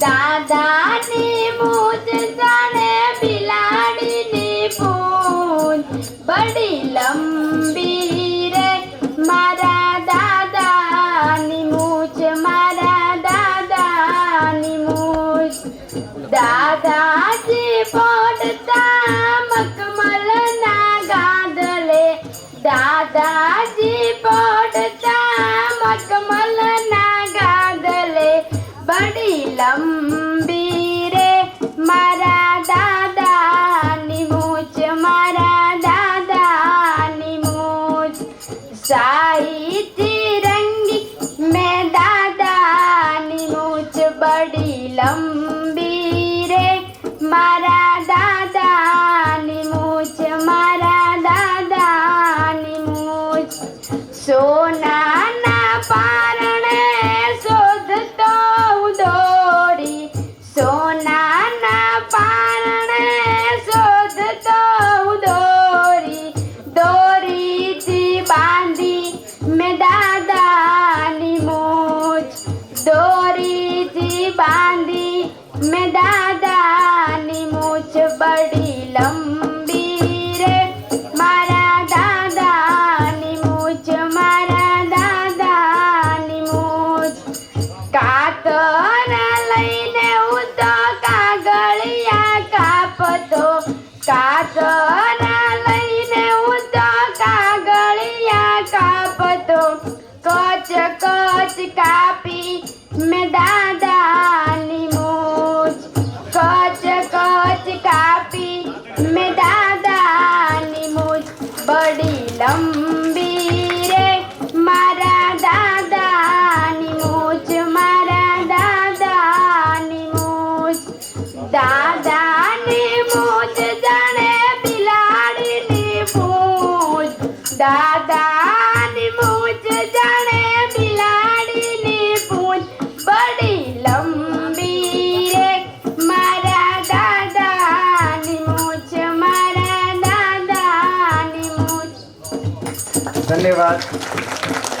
દાદાની ભૂત જાણે બિલાડીની ભૂત બડી લંબી રે મારા દાદાની મૂછ મારા દાદાની મૂછ દાદા બડી લંબી રે મારા દાદાની મૂછ, મારા દાદાની મૂછ. સાઈથી રંગી મેં દાદાની મૂછ બડી લંબી રે મારા દાદાની મૂછ, મારા દાદાની મૂછ. સોનાના પારણે દોરીથી બાંધી મેં દાદાની મૂછ બડી લંબી રે મારા દાદાની મૂછ મારા દાદાની મૂછ કાતર લઈને હું તો કાગળિયા કાપતો કાતર લઈને લંબી રે મારા દાદાની મૂછ મારા દાદાની મૂછ દાદાની મૂછ જાણે બિલાડીની પૂંછ દાદાની મૂછ જાણે બિલાડીની પૂંછ બડી લંબી રે મારા દાદાની મૂછ મારા દાદાની મૂછ धन्यवाद।